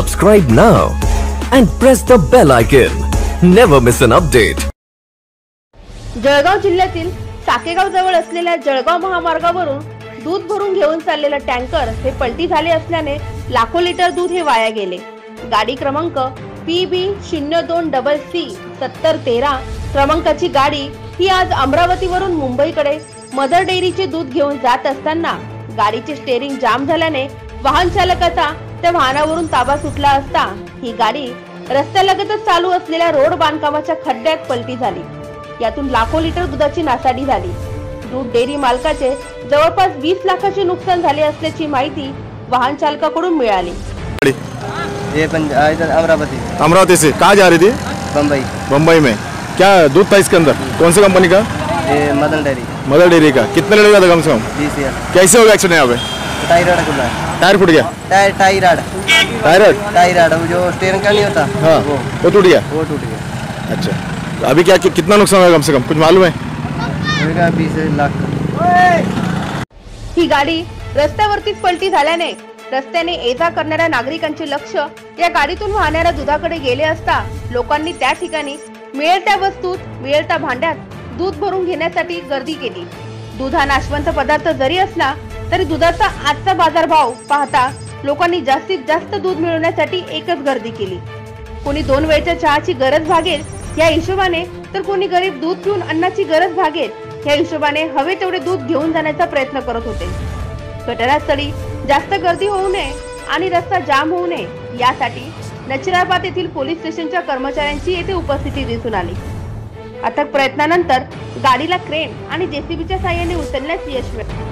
Subscribe now and press the bell icon. Never miss an update. Jalgaon जिल्ह्यातील साकेगाव जवळ असलेल्या जळगाव महामार्गावरून दूध भरून घेऊन चाललेलं टँकर हे पलटी झाले असल्याने लाखो लिटर दूध हे वाया गेले गाडी क्रमांक पी बी शून्य दोन डबल सी सत्तर तेरा क्रमांकाची गाडी ही आज अमरावतीवरून मुंबईकडे मदर डेअरीचे दूध घेऊन जात असताना गाडीचे स्टेअरिंग जाम झाल्याने वाहन चालकाचा त्या वाहनावरून ताबा सुटला असता ही गाडी रस्त्यालगतच चालू असलेल्या रोड बांधकामाच्या खड्ड्यात पलटी झाली. यातून लाखो लिटर दुधाची नासाडी झाली. दूध डेअरी मालकाचे जवळपास वीस लाखाचे नुकसान झाले असल्याची माहिती वाहन चालकाकडून मिळाली. ये अमरावती. अमरावती से. कहाँ जा रही थी बम्बई बम्बई में. क्या दूध था इसके अंदर? कौन सी कंपनी का? ये मदन डेयरी मदर डेयरी का. कितने लीटर था कम से कम? कैसे हो गया एक्सीडेंट यहाँ पे? टायराड खुला है टायर फूट गया tyre tie rod tyre tie rod जो स्टेयरिंग का नहीं होता हाँ वो वो टूट गया वो टूट गया अच्छा तो अभी क्या कि, कितना नुकसान हुआ कम से कम कुछ मालूम है बीस लाख ही गाडी रस्त्यावरतीच पलटी झाल्याने रस्त्याने ये जा करणाऱ्या नागरिकांचे लक्ष या गाडीतून वाहणाऱ्या दुधाकडे गेले असता लोकांनी त्या ठिकाणी मिळेल त्या वस्तूत मिळेल त्या भांड्यात दूध भरून घेण्यासाठी गर्दी केली. दूध हा नाशवंत पदार्थ जरी असला तरी दुधाचा आजचा बाजारभाव पाहता लोकांनी जास्तीत जास्त दूध मिळवण्यासाठी एकच गर्दी केली. कोणी दोन वेळच्या चहाची गरज भागेल या हिशोबाने तर कोणी गरीब दूध पिऊन अन्नाची गरज भागेल या हिशोबाने हवे तेवढे दूध घेऊन जाण्याचा प्रयत्न करत होते. घटनास्थळी जास्त गर्दी होऊ नये आणि रस्ता जाम होऊ नये यासाठी नचिराबाद येथील पोलीस स्टेशनच्या कर्मचाऱ्यांची येथे उपस्थिती दिसून आली. अथक प्रयत्नानंतर गाडीला क्रेन आणि जेसीबीच्या साह्याने उचलण्यास यश मिळाले.